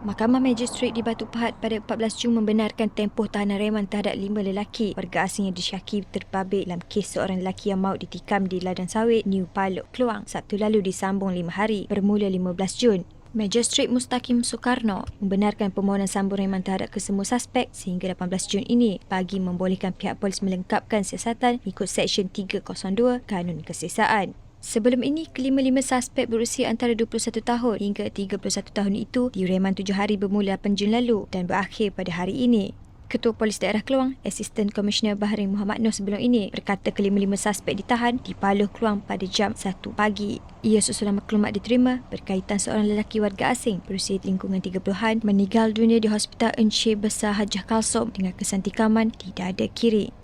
Mahkamah Magistrate di Batu Pahat pada 14 Jun membenarkan tempoh tahanan reman terhadap lima lelaki warga asing yang disyaki terbabit dalam kes seorang lelaki yang maut ditikam di ladang sawit New Paluk, Keluang Sabtu lalu disambung lima hari bermula 15 Jun. Magistrate Mustaqim Soekarno membenarkan permohonan sambung reman terhadap kesemua suspek sehingga 18 Jun ini bagi membolehkan pihak polis melengkapkan siasatan ikut Seksyen 302 Kanun Kesiasaan. Sebelum ini, kelima-lima suspek berusia antara 21 tahun hingga 31 tahun itu direman tujuh hari bermula 8 Jun lalu dan berakhir pada hari ini. Ketua Polis Daerah Keluang, Assistant Commissioner Bahrain Muhammad Nur sebelum ini berkata kelima-lima suspek ditahan di Paluh Keluang pada jam 1 pagi. Ia susulan maklumat diterima berkaitan seorang lelaki warga asing berusia lingkungan 30-an meninggal dunia di Hospital Encik Besar Hajah Kalsom dengan kesan tikaman di dada kiri.